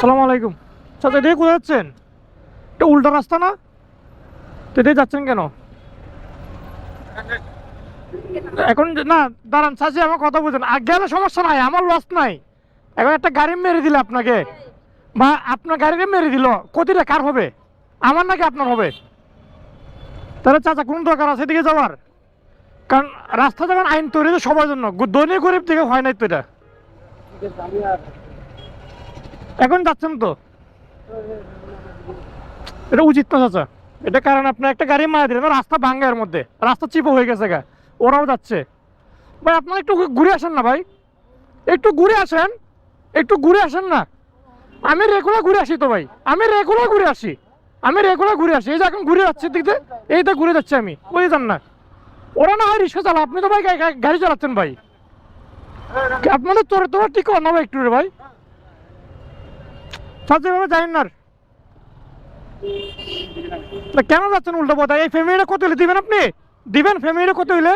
সালাম আলাইকুম। চাচা এদিকে কোথায় যাচ্ছেন? এটা উল্টা রাস্তা না? এদিকে যাচ্ছেন কেন? এখন না, দাঁড়ান, চাচি আমার কথা বুঝেন। আগে গেলে সমস্যা নাই, আমার লস নাই। এখন একটা গাড়ি মেরে দিলে আপনাকে। বা আপনার গাড়িকে মেরে দিল, ক্ষতিটা কার হবে? আমার নাকি আপনার হবে? তাহলে চাচা, কোন দরকার আছে এদিকে যাওয়ার? কারণ রাস্তা যখন আইন তৈরি সবার জন্য ধনী গরিব থেকে হয় নাই তো এটা। এখন যাচ্ছেন তো? এটা উচিত না, চাচা। এটা কারণ আপনি একটা গাড়ি মারা দিলেন রাস্তা ভাঙ্গা এর মধ্যে। রাস্তা চিপো হয়ে গেছে গা। ওরাও যাচ্ছে। ভাই, আপনার একটু ঘুরে আসেন না, ভাই। একটু ঘুরে আসেন। একটু ঘুরে আসেন না। আমি রেগুলার ঘুরে আসি তো, ভাই। আমি রেগুলার ঘুরে আসি। আমি রেগুলার ঘুরে আসি। এই যে এখন ঘুরে যাচ্ছি দিক দিয়ে, এই তো ঘুরে যাচ্ছি আমি। বুঝে যান না। ওরা না হয় রিক্সা চালা আপনি তো ভাই গাড়ি চালাচ্ছেন, ভাই। আপনাদের তোর তোমার ঠিক না, ভাই, একটু রে, ভাই। সাথে এভাবে যাই না কেন যাচ্ছেন উল্টো পথে? এই ফ্যামিলিটা কত হইলে দিবেন আপনি? দিবেন ফ্যামিলিটা কত হইলে?